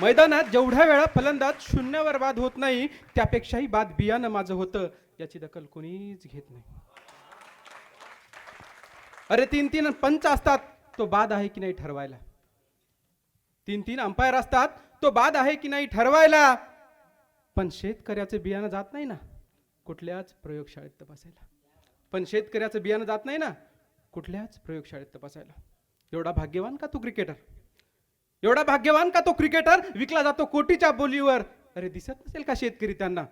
मैदानात जेवढ्या वेळा फलंदाज शून्यावर बाद होत नाही त्यापेक्षाही बाद बियाणं माझं होतं याची दखल कोणीच घेत नाही. अरे तीन तीन पंच असतात तो बाद आहे की नाही ठरवायला? तीन तीन अंपायर असतात तो बाद आहे की नाही ठरवायला? पण शेतकऱ्याचं बियाणं जात नाही ना कुठल्याच प्रयोगशाळेत तपासायला. पण शेतकऱ्याचं बियाणं जात नाही ना कुठल्याच प्रयोगशाळेत तपासायला. एवढा भाग्यवान का तू क्रिकेटर? एवढा भाग्यवान का तो क्रिकेटर विकला जातो कोटीच्या बोलीवर. अरे दिसत नसेल का शेतकरी त्यांना?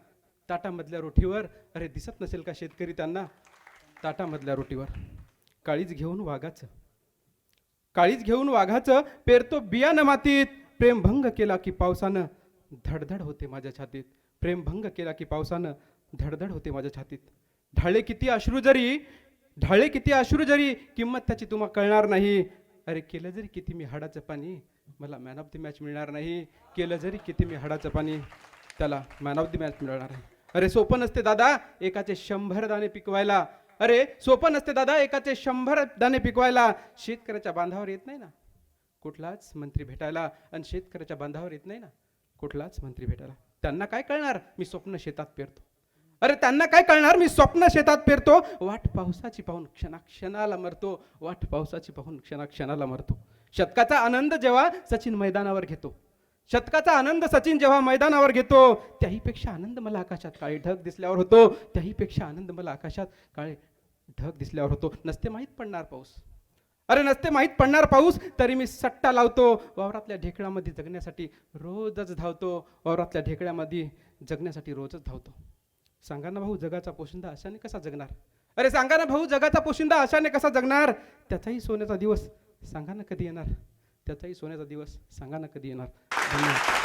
ताटामधल्या रोटीवर. अरे दिसत नसेल का शेतकरी त्यांना? ताटामधल्या रोटीवर. काळीच घेऊन वाघाचं. काळीच घेऊन वाघाचं पेरतो बियाणं मातीत. प्रेमभंग केला की पावसानं धडधड होते माझ्या छातीत. प्रेमभंग केला की पावसानं धडधड होते माझ्या छातीत. ढाळे किती अश्रू जरी ढाळे किती अश्रू जरी किंमत त्याची तुम्हाला कळणार नाही. अरे केलं जरी किती मी हाडाचं पाणी मला मॅन ऑफ द मॅच मिळणार नाही. केलं जरी किती मी हाडाचं पाणी त्याला मॅन ऑफ द मॅच मिळणार नाही. अरे सोपं नसते दादा एकाचे शंभर दाणे पिकवायला. अरे सोपं नसते दादा एकाचे शंभर दाणे पिकवायला. शेतकऱ्याच्या बांधावर येत नाही ना. कुठलाच मंत्री भेटायला आणि शेतकऱ्याच्या बांधावर येत नाही ना. कुठलाच मंत्री भेटायला. त्यांना काय कळणार? मी स्वप्न शेतात पेरतो. अरे त्यांना काय कळणार? मी स्वप्न शेतात पेरतो. वाट पावसाची पाहून क्षणाक्षणाला मरतो. वाट पावसाची पाहून क्षणाक्षणाला मरतो. शतकाचा आनंद जेव्हा सचिन मैदानावर घेतो शतकाचा आनंद सचिन जेव्हा मैदानावर घेतो त्याहीपेक्षा आनंद मला आकाशात काळे ढग दिसल्यावर होतो त्याहीपेक्षा आनंद मला आकाशात काळे ढग दिसल्यावर होतो. नसते माहीत पडणार पाऊस. अरे नसते माहीत पडणार पाऊस तरी मी सट्टा लावतो वावरातल्या ढेकळामध्ये जगण्यासाठी रोजच धावतो वावरातल्या ढेकळ्यामध्ये जगण्यासाठी रोजच धावतो. सांगा ना भाऊ जगाचा पोशिंदा अशाने कसा जगणार? अरे सांगा ना भाऊ जगाचा पोशिंदा अशाने कसा जगणार? त्याचाही सोन्याचा दिवस सांगा ना कधी येणार? त्याचाही सोन्याचा दिवस सांगा ना कधी येणार? धन्यवाद.